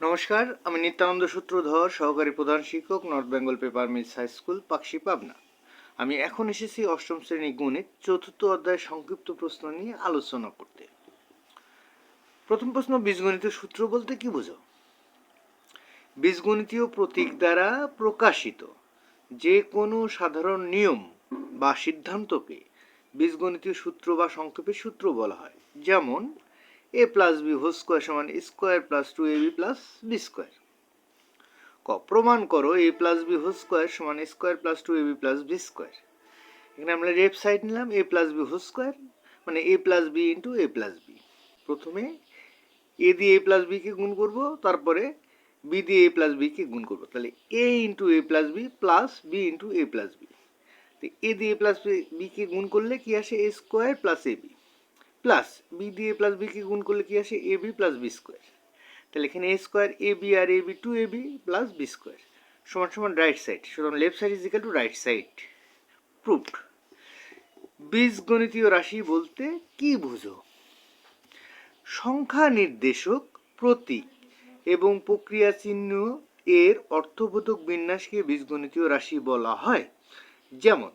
নমস্কার, আমি নিত্যানন্দ সূত্রধর, সহকারী প্রধান শিক্ষক, north Bengal paper mills high school, Pakshi Pabna. আমি এখন এসেছি অষ্টম শ্রেণি গণিত, চতুর্থ অধ্যায় সংক্ষিপ্ত প্রশ্ন নিয়ে আলোচনা করতে। প্রথম প্রশ্ন, বীজগণিতের সূত্র বলতে কি বোঝো? বীজগণিতীয় প্রতীক দ্বারা প্রকাশিত যে কোনো সাধারণ নিয়ম বা সিদ্ধান্তকে বীজগণিতীয় সূত্র বা সংক্ষেপে সূত্র বলা হয়। যেমন A plus B whole square সমান square plus two A B plus B square ক প্রমাণ করো A plus B whole square সমান square plus two A B plus B square এখানে আমরা লেফট সাইড নিলাম A plus B whole square মানে A plus B into A plus B প্রথমে A দিয়ে এ প্লাস বিকে গুণ করব তারপরে বি দিয়ে এ প্লাস বিকে গুণ করব তাহলে A into A plus B plus B into A plus B তো এ দিয়ে এ প্লাস বিকে গুণ করলে কি আসে A square plus A B plus B দিয়ে প্লাস বিকে গুণ করলে কি আসে? A B plus B square তাহলে এখানে A square A B R A B two A B plus B square সমান সমান রাইট সাইড সুতরাং left side is equal to right side proved বীজগণিতীয় রাশি বলতে কি বুঝো? সংখ্যা নির্দেশক, প্রতীক এবং প্রক্রিয়া চিহ্ন এর অর্থবোধক বিন্যাসকে বীজগণিতীয় রাশি বলা হয়। যেমন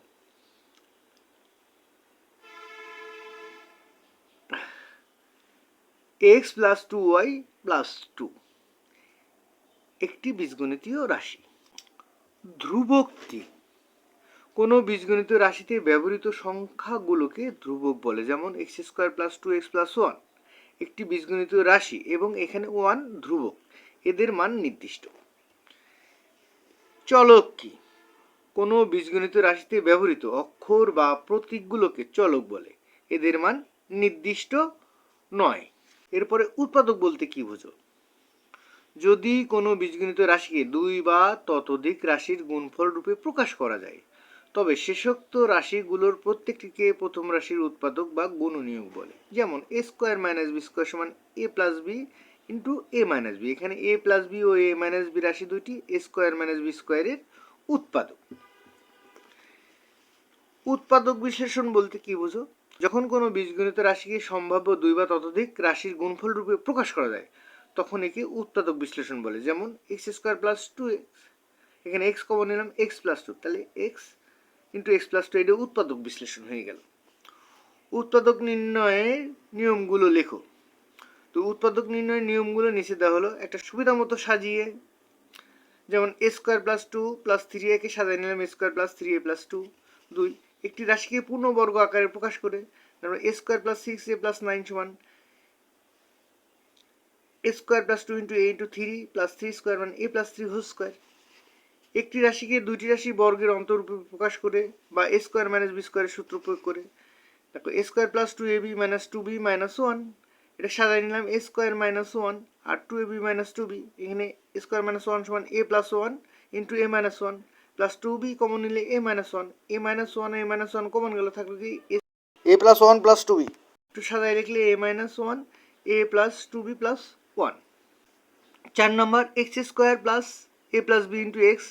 X plus two Y plus two একটি বীজগণিতীয় রাশি। ধ্রুবকটি কোনো বীজগণিতীয় রাশিতে ব্যবহৃত সংখ্যাগুলোকে ধ্রুবক বলে, যেমন X square plus two X plus one একটি বীজগণিতীয় রাশি এবং এখানে ওয়ান ধ্রুবক। এদের মান নির্দিষ্ট। চলক কি? কোনো বীজগণিত রাশিতে ব্যবহৃত অক্ষর বা প্রতীকগুলোকে চলক বলে। এদের মান নির্দিষ্ট নয়। এরপরে উৎপাদক বলতে কি বোঝো? যদি কোনো বীজগণিত রাশিকে দুই বা ততোধিক রাশির গুণফল রূপে প্রকাশ করা যায়, তবে শেষোক্ত রাশিগুলোর প্রত্যেকটিকে প্রথম রাশির উৎপাদক বা গুণনীয়ক বলে। যেমন A square minus B square সমান A plus B into A minus B এখানে এ প্লাস বি ও এ মাইনাস বি রাশি দুইটি এ স্কোয়ার মাইনাস বি স্কোয়ারের উৎপাদক। উৎপাদক বিশ্লেষণ বলতে কি বোঝো? যখন কোনো বীজগণিত রাশিকে সম্ভাব্য দুই বা ততোধিক রাশির গুণফল রূপে প্রকাশ করা যায়, তখন একে উৎপাদক বিশ্লেষণ বলে। যেমন X square plus two X এখানে এক্স কমন নিলাম এক্স প্লাস টু তাহলে X into X plus two এটা উৎপাদক বিশ্লেষণ হয়ে গেল। উৎপাদক নির্ণয়ের নিয়মগুলো লেখো। তো উৎপাদক নির্ণয়ের নিয়মগুলো নিচে দেওয়া হলো, একটা সুবিধা মতো সাজিয়ে, যেমন A square plus two plus three একে সাজাই নিলাম A square plus three A plus two দুই। একটি রাশিকে পূর্ণবর্গ আকারে প্রকাশ করে, তারপর A square plus six A plus nine সমান A square plus two into A into three plus three square মানে A plus three whole square একটি রাশিকে দুইটি রাশি বর্গের অন্তরূপে প্রকাশ করে বা এ স্কোয়ার মাইনাস বি স্কোয়ারের সূত্র প্রয়োগ করে। তারপর A square plus two A B minus two B minus one এটা সাজাই নিলাম A square minus one R two A B minus two B এখানে স্কোয়ার মাইনাস ওয়ান সমান A plus one into A minus one plus two B common নিলে A minus one A minus one A minus one common গেল থাকল কি? A plus one plus two B একটু সাজাই লিখলে A minus one A plus two B plus one চার নম্বর X square plus A plus B into X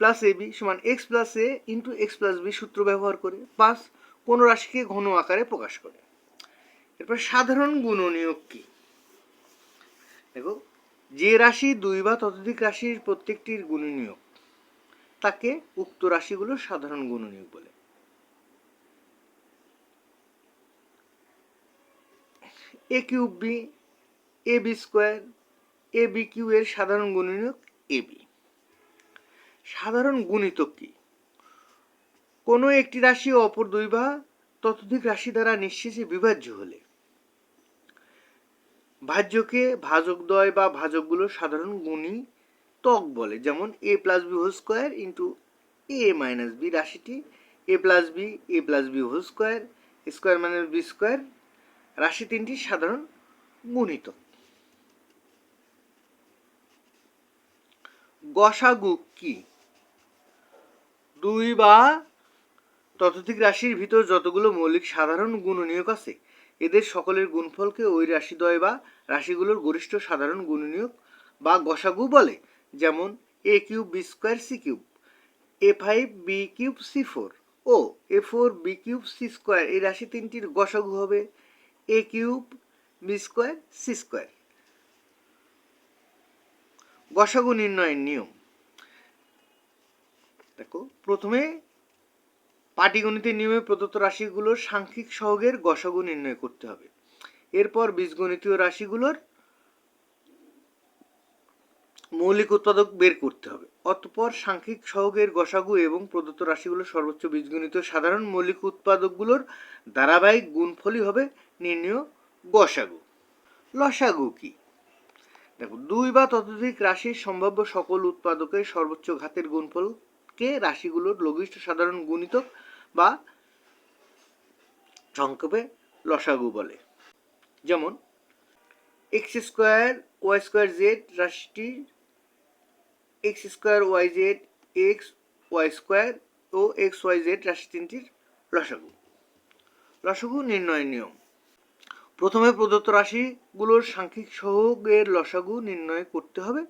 plus A B সমান X plus A into X plus B সূত্র ব্যবহার করে পাঁচ কোনো রাশিকে ঘন আকারে প্রকাশ করে। এরপর সাধারণ গুণনীয়ক কি? দেখো যে রাশি দুই বা ততোধিক রাশির প্রত্যেকটির গুণনীয়ক তাকে উক্ত রাশিগুলোর সাধারণ গুণনীয়ক বলে। A cube B A B square A B cube এর সাধারণ গুণনীয়ক এ বি সাধারণ গুণিতক কি? কোনো একটি রাশি অপর দুই বা ততোধিক রাশি দ্বারা নিঃশেষে বিভাজ্য হলে ভাজ্যকে ভাজকদ্বয় বা ভাজকগুলোর সাধারণ গুণী তক বলে, যেমন A plus B whole square into A minus B রাশিটি A plus B A plus B whole square square minus B square রাশি তিনটি সাধারণ গুণিতক গসাগু কি? দুই বা ততোধিক রাশির ভিতর যতগুলো মৌলিক সাধারণ গুণনীয়ক আছে, এদের সকলের গুণফলকে ওই রাশিদ্বয় বা রাশিগুলোর গরিষ্ঠ সাধারণ গুণনীয়ক বা গসাগু বলে। যেমন A cube B square C cube A five B cube C four O A four B cube C square এই রাশি তিনটির গসাগু হবে A cube B square C square গসাগু নির্ণয়ের নিয়ম। দেখো, প্রথমে পাটিগণিতের নিয়মে প্রদত্ত রাশিগুলোর সাংখ্যিক সহগের গসাগু নির্ণয় করতে হবে। এরপর বীজগণিতীয় রাশিগুলোর মৌলিক উৎপাদক বের করতে হবে। অতঃপর সাংখ্যিক সহগের গসাগু এবং প্রদত্ত রাশিগুলোর সর্বোচ্চ বীজগণিত সাধারণ মৌলিক উৎপাদকগুলোর ধারাবাহিক গুণফলই হবে নির্ণয় গসাগু। লসাগু কি? দেখো, দুই বা ততোধিক রাশির সম্ভাব্য সকল উৎপাদকের সর্বোচ্চ ঘাতের গুণফলকে রাশিগুলোর লঘিষ্ঠ সাধারণ গুণিতক বা সংক্ষেপে লসাগু বলে। যেমন X square Y square Z রাশিটির X square Y Z X Y square ও এক্স ওয়াই জেড রাশি তিনটির লসাগু লসাগু নির্ণয়ের নিয়ম। প্রথমে প্রদত্ত রাশিগুলোর সাংখ্যিক সহগের লসাগু নির্ণয় করতে হবে।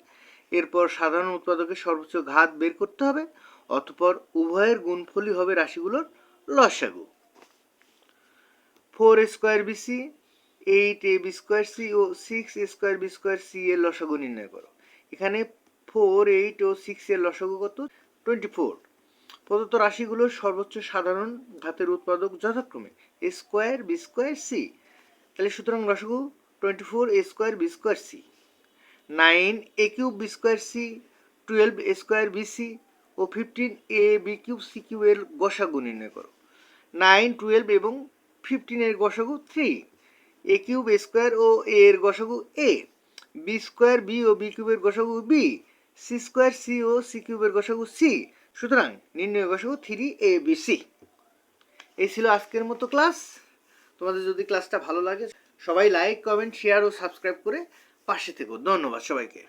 এরপর সাধারণ উৎপাদকের সর্বোচ্চ ঘাত বের করতে হবে। অতঃপর উভয়ের গুণফলই হবে রাশিগুলোর লসাগু four square BC eight A B square C O six square B square C এর লসাগু নির্ণয় করো। এখানে ফোর এইট ও সিক্স এর লসাগু কত? টোয়েন্টি ফোর প্রদত্ত রাশিগুলোর সর্বোচ্চ সাধারণ ঘাতের উৎপাদক যথাক্রমে A square B square C তাহলে সুতরাং লসাগু twenty four A square B square C nine A cube B square C twelve A square B C O fifteen A B cube C cube এর গসাগু নির্ণয় করো। নাইন টুয়েলভ এবং ফিফটিনের গসাগু three A cube A square O A এর গসাগু A B square B ও বি কিউবের গসাগু বি সি স্কোয়ার সি ও সি কিউবের গসাগু সি সুতরাং নির্ণয় গসাগু থ্রি এ বি সি এই ছিল আজকের মতো ক্লাস তোমাদের যদি ক্লাসটা ভালো লাগে, সবাই লাইক কমেন্ট শেয়ার ও সাবস্ক্রাইব করে পাশে থেকো। ধন্যবাদ সবাইকে।